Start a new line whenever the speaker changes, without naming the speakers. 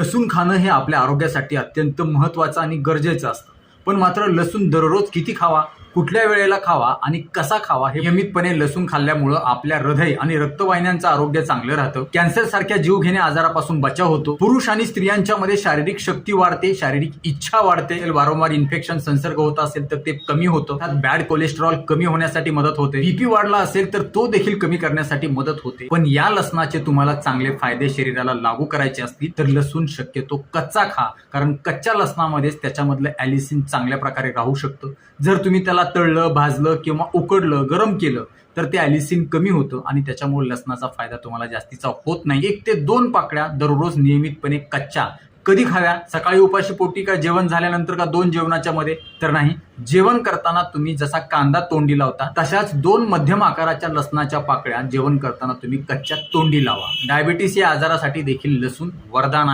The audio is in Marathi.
लसूण खाणं हे आपल्या आरोग्यासाठी अत्यंत महत्त्वाचं आणि गरजेचं असतं. पण मात्र लसूण दररोज किती खावा? कुठल्या वेळेला खावा आणि कसा खावा हे नियमितपणे लसूण खाल्ल्यामुळं आपल्या हृदय आणि रक्तवाहिन्यांचं आरोग्य चांगलं राहतं. कॅन्सर सारख्या जीवघेण्या आजारापासून बचाव होतो. पुरुष आणि स्त्रियांच्या मध्ये शारीरिक शक्ती वाढते शारीरिक इच्छा वाढते. वारंवार इन्फेक्शन संसर्ग होत असेल तर ते कमी होतं. त्यात बॅड कोलेस्ट्रॉल कमी होण्यासाठी मदत होते. बीपी वाढला असेल तर तो देखील कमी करण्यासाठी मदत होते. पण या लसणाचे तुम्हाला चांगले फायदे शरीराला लागू करायचे असतील तर लसूण शक्यतो कच्चा खा. कारण कच्च्या लसणामध्येच त्याच्यामधलं ॲलिसिन चांगल्या प्रकारे राहू शकतं. जर तुम्ही त्याला तळलं भाजलं किंवा उकडलं गरम केलं तर ते ॲलिसिन कमी होतं आणि त्याच्यामुळे लसणाचा फायदा तुम्हाला जास्तीचा होत नाही. एक ते दोन पाकळ्या दररोज नियमितपणे कच्च्या कधी खाव्या सकाळी उपाशी पोटी का जेवण झाल्यानंतर का दोन जेवणाच्या मध्ये? तर नाही. जेवण करताना तुम्ही जसा कांदा तोंडी लावता तशाच दोन मध्यम आकाराच्या लसणाच्या पाकळ्या जेवण करताना तुम्ही कच्च्या तोंडी लावा. डायबिटीस या आजारासाठी देखील लसूण वरदान आहे.